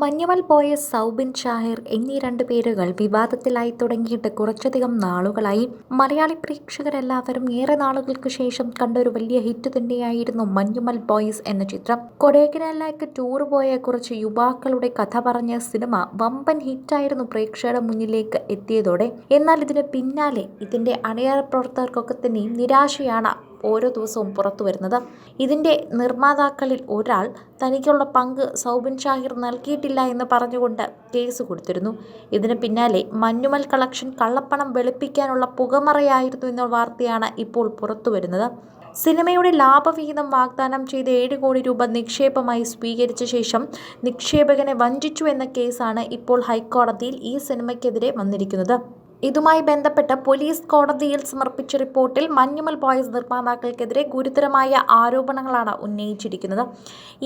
മഞ്ഞുമൽ പോയ സൗബിൻ ഷാഹിർ എന്നീ രണ്ട് പേരുകൾ വിവാദത്തിലായി തുടങ്ങിയിട്ട് കുറച്ചധികം നാളുകളായി. മലയാളി പ്രേക്ഷകരെല്ലാവരും ഏറെ നാളുകൾക്ക് ശേഷം കണ്ട ഒരു വലിയ ഹിറ്റ് തന്നെയായിരുന്നു മഞ്ഞുമൽ ബോയ്സ് എന്ന ചിത്രം. കൊടൈക്കനാലിലേക്ക് ടൂർ പോയ കുറച്ച് യുവാക്കളുടെ കഥ പറഞ്ഞ സിനിമ വമ്പൻ ഹിറ്റായിരുന്നു പ്രേക്ഷകരുടെ മുന്നിലേക്ക് എത്തിയതോടെ. എന്നാൽ ഇതിന് പിന്നാലെ ഇതിന്റെ അണിയറ പ്രവർത്തകർക്കൊക്കെ തന്നെയും നിരാശയാണ് ഓരോ ദിവസവും പുറത്തു വരുന്നത്. ഇതിന്റെ നിർമ്മാതാക്കളിൽ ഒരാൾ തനിക്കുള്ള പങ്ക് സൗബിൻ ഷാഹിർ നൽകിയിട്ടില്ല എന്ന് പറഞ്ഞുകൊണ്ട് കേസ് കൊടുത്തിരുന്നു. ഇതിന് പിന്നാലെ മഞ്ഞുമൽ കളക്ഷൻ കള്ളപ്പണം വെളുപ്പിക്കാനുള്ള പുകമറയായിരുന്നു എന്ന വാർത്തയാണ് ഇപ്പോൾ പുറത്തു വരുന്നത്. സിനിമയുടെ ലാഭവിഹിതം വാഗ്ദാനം ചെയ്ത് ഏഴ് കോടി രൂപ നിക്ഷേപമായി സ്വീകരിച്ച ശേഷം നിക്ഷേപകനെ വഞ്ചിച്ചു എന്ന കേസാണ് ഇപ്പോൾ ഹൈക്കോടതിയിൽ ഈ സിനിമയ്ക്കെതിരെ വന്നിരിക്കുന്നത്. ഇതുമായി ബന്ധപ്പെട്ട് പോലീസ് കോടതിയിൽ സമർപ്പിച്ച റിപ്പോർട്ടിൽ മഞ്ഞുമൽ ബോയ്സ് നിർമ്മാതാക്കൾക്കെതിരെ ഗുരുതരമായ ആരോപണങ്ങളാണ് ഉന്നയിച്ചിരിക്കുന്നത്.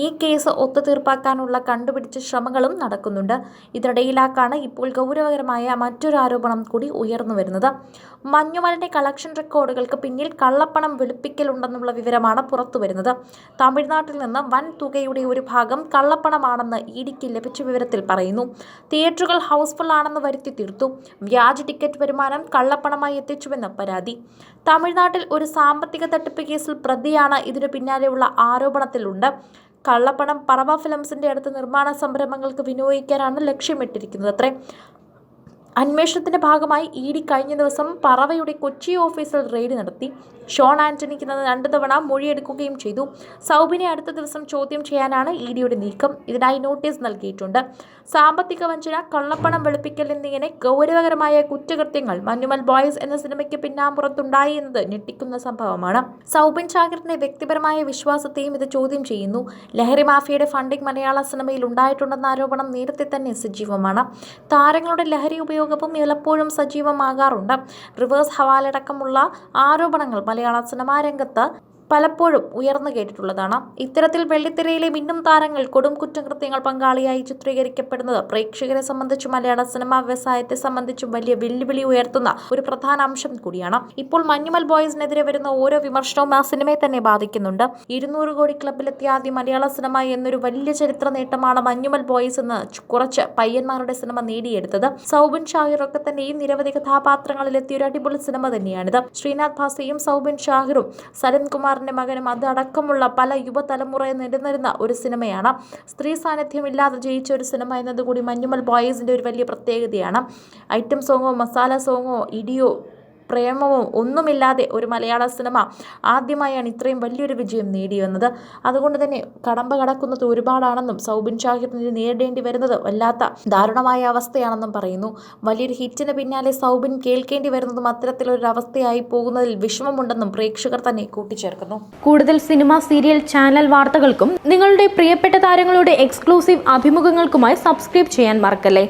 ഈ കേസ് ഒത്തുതീർപ്പാക്കാനുള്ള കണ്ടുപിടിച്ച ശ്രമങ്ങളും നടക്കുന്നുണ്ട്. ഇതിനിടയിലാക്കാണ് ഇപ്പോൾ ഗൗരവകരമായ മറ്റൊരു ആരോപണം കൂടി ഉയർന്നു വരുന്നത്. മഞ്ഞുമലിന്റെ കളക്ഷൻ റെക്കോർഡുകൾക്ക് പിന്നിൽ കള്ളപ്പണം വെളുപ്പിക്കലുണ്ടെന്നുള്ള വിവരമാണ് പുറത്തു വരുന്നത്. തമിഴ്നാട്ടിൽ നിന്ന് വൻ തുകയുടെ ഒരു ഭാഗം കള്ളപ്പണമാണെന്ന് ഇ ഡിക്ക് ലഭിച്ച വിവരത്തിൽ പറയുന്നു. തിയേറ്ററുകൾ ഹൗസ്ഫുൾ ആണെന്ന് വരുത്തി തീർത്തു. വ്യാജ ടിക്കറ്റ് വരുമാനം കള്ളപ്പണമായി എത്തിച്ചുവെന്ന് പരാതി. തമിഴ്നാട്ടിൽ ഒരു സാമ്പത്തിക തട്ടിപ്പ് കേസിൽ പ്രതിയാണ്. ഇതിനു പിന്നാലെയുള്ള ആരോപണത്തിലുണ്ട്. കള്ളപ്പണം പറവ ഫിലിംസിന്റെ അടുത്ത് നിർമ്മാണ സംരംഭങ്ങൾക്ക് വിനിയോഗിക്കാനാണ് ലക്ഷ്യമിട്ടിരിക്കുന്നത് അത്രേ അന്വേഷണത്തിന്റെ ഭാഗമായി ഇ ഡി കഴിഞ്ഞ ദിവസം പറവയുടെ കൊച്ചി ഓഫീസിൽ റെയ്ഡ് നടത്തി. ഷോൺ ആന്റണിക്ക് രണ്ടു തവണ മൊഴിയെടുക്കുകയും ചെയ്തു. സൗബിനെ അടുത്ത ദിവസം ചോദ്യം ചെയ്യാനാണ് ഇ ഡിയുടെ നീക്കം. ഇതിനായി നോട്ടീസ് നൽകിയിട്ടുണ്ട്. സാമ്പത്തിക വഞ്ചന കള്ളപ്പണം വെളുപ്പിക്കൽ എന്നിങ്ങനെ ഗൗരവകരമായ കുറ്റകൃത്യങ്ങൾ മഞ്ഞുമൽ ബോയ്സ് എന്ന സിനിമയ്ക്ക് പിന്നാമ്പുറത്തുണ്ടായി എന്നത് ഞെട്ടിക്കുന്ന സംഭവമാണ്. സൗബിൻ ഷാഗറിന്റെ വ്യക്തിപരമായ വിശ്വാസത്തെയും ഇത് ചോദ്യം ചെയ്യുന്നു. ലഹരി മാഫിയയുടെ ഫണ്ടിംഗ് മലയാള സിനിമയിൽ ഉണ്ടായിട്ടുണ്ടെന്ന ആരോപണം നേരത്തെ തന്നെ സജീവമാണ്. താരങ്ങളുടെ ലഹരി ഉപയോഗവും പലപ്പോഴും സജീവമാകാറുണ്ട്. റിവേഴ്സ് ഹവാലടക്കമുള്ള ആരോപണങ്ങൾ മലയാള സിനിമാ രംഗത്ത് പലപ്പോഴും ഉയർന്നു കേട്ടിട്ടുള്ളതാണ്. ഇത്തരത്തിൽ വെള്ളിത്തിരയിലെ മിന്നും താരങ്ങൾ കൊടും കുറ്റകൃത്യങ്ങൾ പങ്കാളിയായി ചിത്രീകരിക്കപ്പെടുന്നത് പ്രേക്ഷകരെ സംബന്ധിച്ചും മലയാള സിനിമാ വ്യവസായത്തെ സംബന്ധിച്ചും വലിയ വെല്ലുവിളി ഉയർത്തുന്ന ഒരു പ്രധാന അംശം കൂടിയാണ്. ഇപ്പോൾ മഞ്ഞുമൽ ബോയ്സിനെതിരെ വരുന്ന ഓരോ വിമർശനവും ആ സിനിമയെ തന്നെ ബാധിക്കുന്നുണ്ട്. ഇരുന്നൂറ് കോടി ക്ലബിലെത്തിയ ആദ്യ മലയാള സിനിമ എന്നൊരു വലിയ ചരിത്ര നേട്ടമാണ് മഞ്ഞുമൽ ബോയ്സ് എന്ന് കുറച്ച് പയ്യന്മാരുടെ സിനിമ നേടിയെടുത്തത്. സൗബിൻ ഷാഹിറൊക്കെ തന്നെ ഈ നിരവധി കഥാപാത്രങ്ങളിലെത്തിയ ഒരു അടിപൊളി സിനിമ തന്നെയാണിത്. ശ്രീനാഥ് ഭാസിയും സൗബിൻ ഷാഹിറും സലൻ കുമാർ കുമാറിന്റെ മകനും അതടക്കമുള്ള പല യുവതലമുറയെ നിലനിരുന്ന ഒരു സിനിമയാണ്. സ്ത്രീ സാന്നിധ്യമില്ലാതെ ജയിച്ച ഒരു സിനിമ എന്നതുകൂടി മഞ്ഞുമൽ ബോയ്സിന്റെ ഒരു വലിയ പ്രത്യേകതയാണ്. ഐറ്റം സോങ്ങോ മസാല സോങ്ങോ ഇടിയോ പ്രേമവും ഒന്നുമില്ലാതെ ഒരു മലയാള സിനിമ ആദ്യമായാണ് ഇത്രയും വലിയൊരു വിജയം നേടി വന്നത് അതുകൊണ്ട് തന്നെ കടമ്പ കടക്കുന്നത് ഒരുപാടാണെന്നും സൗബിൻ ഷാഹിറിന് നേരിടേണ്ടി വരുന്നത് വല്ലാത്ത ദാരുണമായ അവസ്ഥയാണെന്നും പറയുന്നു. വലിയൊരു ഹിറ്റിന് പിന്നാലെ സൗബിൻ കേൾക്കേണ്ടി വരുന്നതും അത്തരത്തിലൊരു അവസ്ഥയായി പോകുന്നതിൽ വിഷമമുണ്ടെന്നും പ്രേക്ഷകർ തന്നെ കൂട്ടിച്ചേർക്കുന്നു. കൂടുതൽ സിനിമ സീരിയൽ ചാനൽ വാർത്തകൾക്കും നിങ്ങളുടെ പ്രിയപ്പെട്ട താരങ്ങളുടെ എക്സ്ക്ലൂസീവ് അഭിമുഖങ്ങൾക്കുമായി സബ്സ്ക്രൈബ് ചെയ്യാൻ മറക്കല്ലേ?